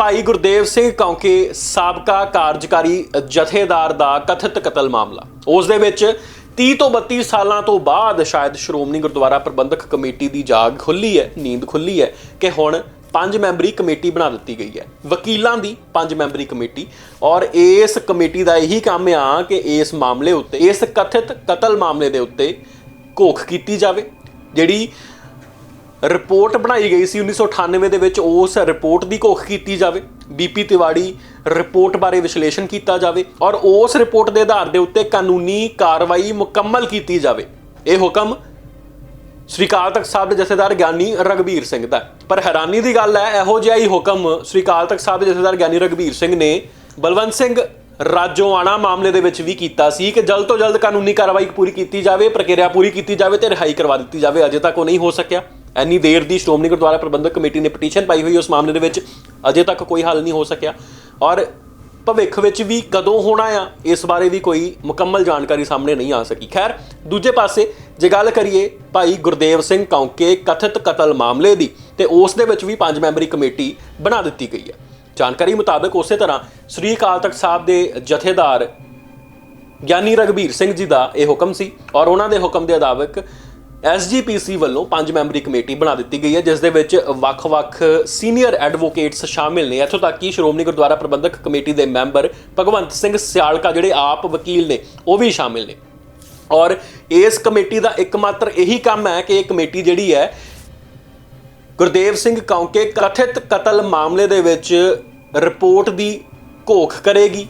ਭਾਈ ਗੁਰਦੇਵ ਸਿੰਘ ਕੌਂਕੇ ਸਾਬਕਾ ਕਾਰਜਕਾਰੀ ਜਥੇਦਾਰ ਦਾ ਕਥਿਤ ਕਤਲ ਮਾਮਲਾ। ਉਸ ਦੇ ਵਿੱਚ 30 ਤੋਂ 32 ਸਾਲਾਂ ਤੋਂ ਬਾਅਦ ਸ਼ਾਇਦ ਸ਼੍ਰੋਮਣੀ ਗੁਰਦੁਆਰਾ ਪ੍ਰਬੰਧਕ ਕਮੇਟੀ ਦੀ ਜਾਗ ਖੁੱਲੀ ਹੈ, ਨੀਂਦ ਖੁੱਲੀ ਹੈ ਕਿ ਹੁਣ ਪੰਜ ਮੈਂਬਰੀ ਕਮੇਟੀ ਬਣਾ ਦਿੱਤੀ ਗਈ ਹੈ। ਵਕੀਲਾਂ ਦੀ ਪੰਜ ਮੈਂਬਰੀ ਕਮੇਟੀ। ਔਰ ਇਸ ਕਮੇਟੀ ਦਾ ਇਹੀ ਕੰਮ ਆ ਕਿ ਇਸ ਮਾਮਲੇ ਉੱਤੇ, ਇਸ ਕਥਿਤ ਕਤਲ ਮਾਮਲੇ ਦੇ ਉੱਤੇ ਘੋਖ ਕੀਤੀ ਜਾਵੇ, ਜਿਹੜੀ ਰਿਪੋਰਟ ਬਣਾਈ ਗਈ ਸੀ 1998 ਦੇ ਵਿੱਚ ਉਸ ਰਿਪੋਰਟ ਦੀ ਘੋਖ ਕੀਤੀ ਜਾਵੇ। ਬੀਪੀ ਤਿਵਾੜੀ ਰਿਪੋਰਟ ਬਾਰੇ ਵਿਸ਼ਲੇਸ਼ਣ ਕੀਤਾ ਜਾਵੇ ਔਰ ਉਸ ਰਿਪੋਰਟ ਦੇ ਆਧਾਰ ਦੇ ਉੱਤੇ ਕਾਨੂੰਨੀ ਕਾਰਵਾਈ ਮੁਕੰਮਲ ਕੀਤੀ ਜਾਵੇ। ਇਹ ਹੁਕਮ ਸ੍ਰੀ ਅਕਾਲ ਤਖਤ ਸਾਹਿਬ ਦੇ ਜਥੇਦਾਰ ਗਿਆਨੀ ਰਗਵੀਰ ਸਿੰਘ ਦਾ ਪਰ ਹੈਰਾਨੀ ਦੀ ਗੱਲ ਹੈ, ਇਹੋ ਜਿਹਾ ਹੀ ਹੁਕਮ ਸ੍ਰੀ ਅਕਾਲ ਤਖਤ ਸਾਹਿਬ ਦੇ ਜਥੇਦਾਰ ਗਿਆਨੀ ਰਗਵੀਰ ਸਿੰਘ ਨੇ ਬਲਵੰਤ ਸਿੰਘ ਰਾਜੋਆਣਾ ਮਾਮਲੇ ਦੇ ਵਿੱਚ ਵੀ ਕੀਤਾ ਸੀ ਕਿ ਜਲਦ ਤੋਂ ਜਲਦ ਕਾਨੂੰਨੀ ਕਾਰਵਾਈ ਪੂਰੀ ਕੀਤੀ ਜਾਵੇ, ਪ੍ਰਕਿਰਿਆ ਪੂਰੀ ਕੀਤੀ ਜਾਵੇ ਤੇ ਰਿਹਾਈ ਕਰਵਾ ਦਿੱਤੀ ਜਾਵੇ। ਅਜੇ ਤੱਕ ਉਹ ਨਹੀਂ ਹੋ ਸਕਿਆ। ਐਨੀ ਦੇਰ ਦੀ ਸ਼੍ਰੋਮਣੀ ਗੁਰਦੁਆਰਾ ਪ੍ਰਬੰਧਕ ਕਮੇਟੀ ਨੇ ਪਟੀਸ਼ਨ ਪਾਈ ਹੋਈ ਉਸ ਮਾਮਲੇ ਦੇ ਵਿੱਚ, ਅਜੇ ਤੱਕ ਕੋਈ ਹੱਲ ਨਹੀਂ ਹੋ ਸਕਿਆ। ਔਰ ਭਵਿੱਖ ਵਿੱਚ ਵੀ ਕਦੋਂ ਹੋਣਾ ਆ, ਇਸ ਬਾਰੇ ਵੀ ਕੋਈ ਮੁਕੰਮਲ ਜਾਣਕਾਰੀ ਸਾਹਮਣੇ ਨਹੀਂ ਆ ਸਕੀ। ਖੈਰ, ਦੂਜੇ ਪਾਸੇ ਜੇ ਗੱਲ ਕਰੀਏ ਭਾਈ ਗੁਰਦੇਵ ਸਿੰਘ ਕੌਂਕੇ ਕਥਿਤ ਕਤਲ ਮਾਮਲੇ ਦੀ, ਤੇ ਉਸ ਦੇ ਵਿੱਚ ਵੀ ਪੰਜ ਮੈਂਬਰੀ ਕਮੇਟੀ ਬਣਾ ਦਿੱਤੀ ਗਈ ਹੈ ਜਾਣਕਾਰੀ ਮੁਤਾਬਕ ਉਸੇ ਤਰ੍ਹਾਂ ਸ੍ਰੀ ਅਕਾਲ ਤਖਤ ਸਾਹਿਬ ਦੇ ਜਥੇਦਾਰ ਗਿਆਨੀ ਰਗਵੀਰ ਸਿੰਘ ਜੀ ਦਾ ਇਹ ਹੁਕਮ ਸੀ, ਔਰ ਉਹਨਾਂ ਦੇ ਹੁਕਮ ਦੇ ਮੁਤਾਬਕ ਐਸਜੀਪੀਸੀ ਵੱਲੋਂ ਪੰਜ ਮੈਂਬਰੀ ਕਮੇਟੀ ਬਣਾ ਦਿੱਤੀ ਗਈ ਹੈ, ਜਿਸ ਦੇ ਵਿੱਚ ਵੱਖ-ਵੱਖ ਸੀਨੀਅਰ ਐਡਵੋਕੇਟਸ ਸ਼ਾਮਿਲ ਨੇ। ਇੱਥੋਂ ਤੱਕ ਕਿ ਸ਼੍ਰੋਮਣੀ ਗੁਰਦੁਆਰਾ ਪ੍ਰਬੰਧਕ ਕਮੇਟੀ ਦੇ ਮੈਂਬਰ ਭਗਵੰਤ ਸਿੰਘ ਸਿਆਲਕਾ, ਜਿਹੜੇ ਆਪ ਵਕੀਲ ਨੇ, ਉਹ ਵੀ ਸ਼ਾਮਿਲ ਨੇ। ਔਰ ਇਸ ਕਮੇਟੀ ਦਾ ਇੱਕਮਾਤਰ ਇਹੀ ਕੰਮ ਹੈ ਕਿ ਇਹ ਕਮੇਟੀ ਜਿਹੜੀ ਹੈ, ਗੁਰਦੇਵ ਸਿੰਘ ਕੌਂਕੇ ਕਥਿਤ ਕਤਲ ਮਾਮਲੇ ਦੇ ਵਿੱਚ ਰਿਪੋਰਟ ਦੀ ਘੋਖ ਕਰੇਗੀ।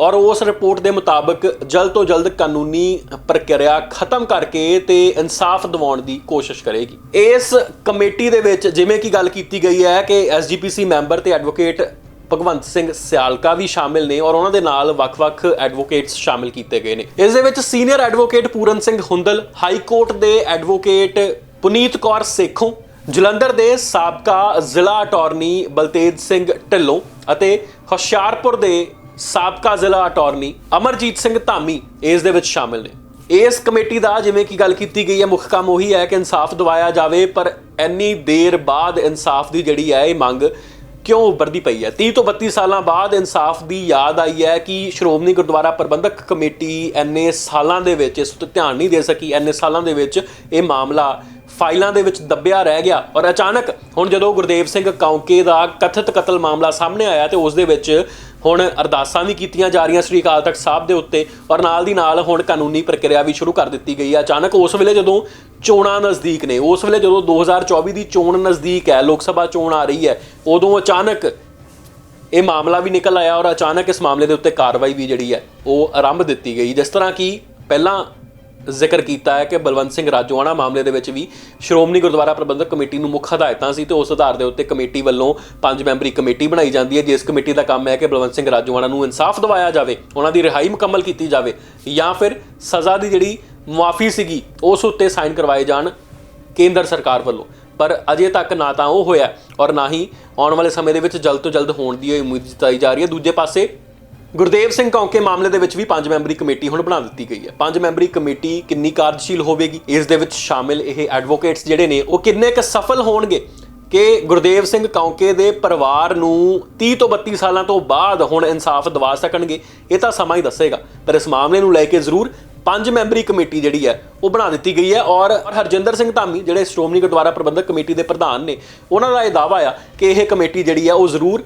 ਔਰ ਉਸ ਰਿਪੋਰਟ ਦੇ ਮੁਤਾਬਕ ਜਲਦ ਤੋਂ ਜਲਦ ਕਾਨੂੰਨੀ ਪ੍ਰਕਿਰਿਆ ਖਤਮ ਕਰਕੇ ਤੇ ਇਨਸਾਫ ਦਿਵਾਉਣ ਦੀ ਕੋਸ਼ਿਸ਼ ਕਰੇਗੀ। ਇਸ ਕਮੇਟੀ ਦੇ ਵਿੱਚ ਜਿਵੇਂ ਕਿ ਗੱਲ ਕੀਤੀ ਗਈ ਹੈ ਕਿ ਐਸਜੀਪੀਸੀ ਮੈਂਬਰ ਤੇ ਐਡਵੋਕੇਟ ਭਗਵੰਤ ਸਿੰਘ ਸਿਆਲਕਾ ਵੀ ਸ਼ਾਮਿਲ ਨੇ ਔਰ ਉਹਨਾਂ ਦੇ ਨਾਲ ਵੱਖ-ਵੱਖ ਐਡਵੋਕੇਟਸ ਸ਼ਾਮਿਲ ਕੀਤੇ ਗਏ ਨੇ। ਇਸ ਦੇ ਵਿੱਚ senior advocate Puran Singh Hundal, high court ਦੇ ਐਡਵੋਕੇਟ ਪੁਨੀਤ ਕੌਰ ਸੇਖੋਂ, ਜਲੰਧਰ ਦੇ ਸਾਬਕਾ ਜ਼ਿਲ੍ਹਾ ਅਟਾਰਨੀ ਬਲਤੇਜ ਸਿੰਘ ਢਿੱਲੋਂ ਅਤੇ ਹੁਸ਼ਿਆਰਪੁਰ ਦੇ ਸਾਬਕਾ ਜ਼ਿਲ੍ਹਾ ਅਟਾਰਨੀ ਅਮਰਜੀਤ ਸਿੰਘ ਧਾਮੀ ਇਸ ਦੇ ਵਿੱਚ ਸ਼ਾਮਿਲ ਨੇ। ਇਸ ਕਮੇਟੀ ਦਾ ਜਿਵੇਂ ਕਿ ਗੱਲ ਕੀਤੀ ਗਈ ਹੈ, ਮੁੱਖ ਕੰਮ ਉਹੀ ਹੈ ਕਿ ਇਨਸਾਫ ਦਿਵਾਇਆ ਜਾਵੇ, ਪਰ ਇੰਨੀ ਦੇਰ ਬਾਅਦ ਇਨਸਾਫ ਦੀ ਜਿਹੜੀ ਹੈ ਇਹ ਮੰਗ ਕਿਉਂ ਉੱਭਰਦੀ ਪਈ ਹੈ? 30 ਤੋਂ 32 ਸਾਲਾਂ ਬਾਅਦ ਇਨਸਾਫ ਦੀ ਯਾਦ ਆਈ ਹੈ ਕਿ ਸ਼੍ਰੋਮਣੀ ਗੁਰਦੁਆਰਾ ਪ੍ਰਬੰਧਕ ਕਮੇਟੀ ਐਨੇ ਸਾਲਾਂ ਦੇ ਵਿੱਚ, ਇਸ ਉੱਤੇ ਧਿਆਨ ਨਹੀਂ ਦੇ ਸਕੀ ਐਨੇ ਸਾਲਾਂ ਦੇ ਵਿੱਚ ਇਹ ਮਾਮਲਾ ਫਾਈਲਾਂ ਦੇ ਵਿੱਚ ਦੱਬਿਆ ਰਹਿ ਗਿਆ ਔਰ ਅਚਾਨਕ ਹੁਣ ਜਦੋਂ ਗੁਰਦੇਵ ਸਿੰਘ ਕੌਂਕੇ ਦਾ ਕਥਿਤ ਕਤਲ ਮਾਮਲਾ ਸਾਹਮਣੇ ਆਇਆ ਤੇ ਉਸ ਦੇ ਵਿੱਚ ਹੁਣ ਅਰਦਾਸਾਂ ਵੀ ਕੀਤੀਆਂ ਜਾ ਰਹੀਆਂ ਸ੍ਰੀ ਅਕਾਲ ਤਖਤ ਸਾਹਿਬ ਦੇ ਉੱਤੇ ਔਰ ਨਾਲ ਦੀ ਨਾਲ ਹੁਣ ਕਾਨੂੰਨੀ ਪ੍ਰਕਿਰਿਆ ਵੀ ਸ਼ੁਰੂ ਕਰ ਦਿੱਤੀ ਗਈ ਹੈ। ਅਚਾਨਕ ਉਸ ਵੇਲੇ ਜਦੋਂ ਚੋਣਾਂ ਨਜ਼ਦੀਕ ਨੇ, ਉਸ ਵੇਲੇ ਜਦੋਂ 2024 ਦੀ ਚੋਣ ਨਜ਼ਦੀਕ ਹੈ, ਲੋਕ ਸਭਾ ਚੋਣ ਆ ਰਹੀ ਹੈ, ਉਦੋਂ ਅਚਾਨਕ ਇਹ ਮਾਮਲਾ ਵੀ ਨਿਕਲ ਆਇਆ ਔਰ ਅਚਾਨਕ ਇਸ ਮਾਮਲੇ ਦੇ ਉੱਤੇ ਕਾਰਵਾਈ ਵੀ ਜਿਹੜੀ ਹੈ, ਉਹ ਆਰੰਭ ਦਿੱਤੀ ਗਈ। ਜਿਸ ਤਰ੍ਹਾਂ ਕਿ ਪਹਿਲਾਂ ਜ਼ਿਕਰ ਕੀਤਾ ਹੈ ਕਿ ਬਲਵੰਤ ਸਿੰਘ ਰਾਜੋਆਣਾ ਮਾਮਲੇ ਦੇ ਵਿੱਚ ਵੀ ਸ਼੍ਰੋਮਣੀ ਗੁਰਦੁਆਰਾ ਪ੍ਰਬੰਧਕ ਕਮੇਟੀ ਨੂੰ ਮੁੱਖ ਹਦਾਇਤਾਂ ਸੀ ਤੇ ਉਸ ਆਧਾਰ ਦੇ ਉੱਤੇ ਕਮੇਟੀ ਵੱਲੋਂ ਪੰਜ ਮੈਂਬਰੀ ਕਮੇਟੀ ਬਣਾਈ ਜਾਂਦੀ ਹੈ, ਜਿਸ ਕਮੇਟੀ ਦਾ ਕੰਮ ਹੈ ਕਿ ਬਲਵੰਤ ਸਿੰਘ ਰਾਜੋਆਣਾ ਨੂੰ ਇਨਸਾਫ ਦਿਵਾਇਆ ਜਾਵੇ, ਉਹਨਾਂ ਦੀ ਰਿਹਾਈ ਮੁਕੰਮਲ ਕੀਤੀ ਜਾਵੇ, ਜਾਂ ਫਿਰ ਸਜ਼ਾ ਦੀ ਜਿਹੜੀ ਮੁਆਫੀ ਸੀਗੀ, ਉਸ ਉੱਤੇ ਸਾਈਨ ਕਰਵਾਏ ਜਾਣ ਕੇਂਦਰ ਸਰਕਾਰ ਵੱਲੋਂ। ਪਰ ਅਜੇ ਤੱਕ ਨਾ ਤਾਂ ਉਹ ਹੋਇਆ ਔਰ ਨਾ ਹੀ ਆਉਣ ਵਾਲੇ ਸਮੇਂ ਦੇ ਵਿੱਚ ਜਲਦ ਤੋਂ ਜਲਦ ਹੋਣ ਦੀ ਉਮੀਦ ਜਤਾਈ ਜਾ ਰਹੀ ਹੈ। ਦੂਜੇ ਪਾਸੇ ਗੁਰਦੇਵ ਸਿੰਘ ਕੌਂਕੇ ਮਾਮਲੇ ਦੇ ਵਿੱਚ ਵੀ ਪੰਜ ਮੈਂਬਰੀ ਕਮੇਟੀ ਹੁਣ ਬਣਾ ਦਿੱਤੀ ਗਈ ਹੈ। ਪੰਜ ਮੈਂਬਰੀ ਕਮੇਟੀ ਕਿੰਨੀ ਕਾਰਜਸ਼ੀਲ ਹੋਵੇਗੀ? ਇਸ ਦੇ ਵਿੱਚ ਸ਼ਾਮਿਲ ਇਹ ਐਡਵੋਕੇਟਸ ਜਿਹੜੇ ਨੇ, ਉਹ ਕਿੰਨੇ ਕੁ ਸਫਲ ਹੋਣਗੇ ਕਿ ਗੁਰਦੇਵ ਸਿੰਘ ਕੌਂਕੇ ਦੇ ਪਰਿਵਾਰ ਨੂੰ 30 ਤੋਂ 32 ਸਾਲਾਂ ਤੋਂ ਬਾਅਦ ਹੁਣ ਇਨਸਾਫ ਦਿਵਾ ਸਕਣਗੇ? ਇਹ ਤਾਂ ਸਮਾਂ ਹੀ ਦੱਸੇਗਾ। ਪਰ ਇਸ ਮਾਮਲੇ ਨੂੰ ਲੈ ਕੇ ਜ਼ਰੂਰ ਪੰਜ ਮੈਂਬਰੀ ਕਮੇਟੀ ਜਿਹੜੀ ਹੈ, ਉਹ ਬਣਾ ਦਿੱਤੀ ਗਈ ਹੈ। ਔਰ ਹਰਜਿੰਦਰ ਸਿੰਘ ਧਾਮੀ, ਜਿਹੜੇ ਸ਼੍ਰੋਮਣੀ ਗੁਰਦੁਆਰਾ ਪ੍ਰਬੰਧਕ ਕਮੇਟੀ ਦੇ ਪ੍ਰਧਾਨ ਨੇ, ਉਹਨਾਂ ਦਾ ਇਹ ਦਾਅਵਾ ਆ ਕਿ ਇਹ ਕਮੇਟੀ ਜਿਹੜੀ ਹੈ, ਉਹ ਜ਼ਰੂਰ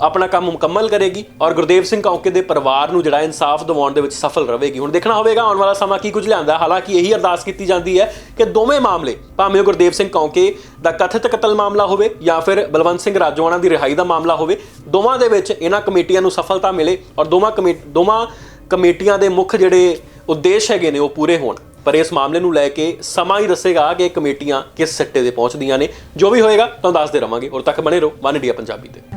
ਆਪਣਾ ਕੰਮ ਮੁਕੰਮਲ ਕਰੇਗੀ ਔਰ ਗੁਰਦੇਵ ਸਿੰਘ ਕੌਂਕੇ ਦੇ ਪਰਿਵਾਰ ਨੂੰ ਜਿਹੜਾ ਇਨਸਾਫ ਦਿਵਾਉਣ ਦੇ ਵਿੱਚ ਸਫਲ ਰਹੇਗੀ। ਹੁਣ ਦੇਖਣਾ ਹੋਵੇਗਾ, ਆਉਣ ਵਾਲਾ ਸਮਾਂ ਕੀ ਕੁਝ ਲਿਆਂਦਾ ਹਾਲਾਂਕਿ ਇਹੀ ਅਰਦਾਸ ਕੀਤੀ ਜਾਂਦੀ ਹੈ ਕਿ ਦੋਵੇਂ ਮਾਮਲੇ, ਭਾਵੇਂ ਉਹ ਗੁਰਦੇਵ ਸਿੰਘ ਕੌਂਕੇ ਦਾ ਕਥਿਤ ਕਤਲ ਮਾਮਲਾ ਹੋਵੇ ਜਾਂ ਫਿਰ ਬਲਵੰਤ ਸਿੰਘ ਰਾਜੋਆਣਾ ਦੀ ਰਿਹਾਈ ਦਾ ਮਾਮਲਾ ਹੋਵੇ, ਦੋਵਾਂ ਦੇ ਵਿੱਚ ਇਹਨਾਂ ਕਮੇਟੀਆਂ ਨੂੰ ਸਫਲਤਾ ਮਿਲੇ ਔਰ ਦੋਵਾਂ ਕਮੇ ਦੋਵਾਂ ਕਮੇਟੀਆਂ ਦੇ ਮੁੱਖ ਜਿਹੜੇ ਉਦੇਸ਼ ਹੈਗੇ ਨੇ ਉਹ ਪੂਰੇ ਹੋਣ। ਪਰ ਇਸ ਮਾਮਲੇ ਨੂੰ ਲੈ ਕੇ ਸਮਾਂ ਹੀ ਦੱਸੇਗਾ ਕਿ ਇਹ ਕਮੇਟੀਆਂ ਕਿਸ ਸਿੱਟੇ ਤੇ ਪਹੁੰਚਦੀਆਂ ਨੇ। ਜੋ ਵੀ ਹੋਏਗਾ, ਤੁਹਾਨੂੰ ਦੱਸਦੇ ਰਵਾਂਗੇ। ਉਰ ਤੱਕ ਬਣੇ ਰਹੋ, ਵਨ ਇੰਡੀਆ ਪੰਜਾਬੀ ਤੇ।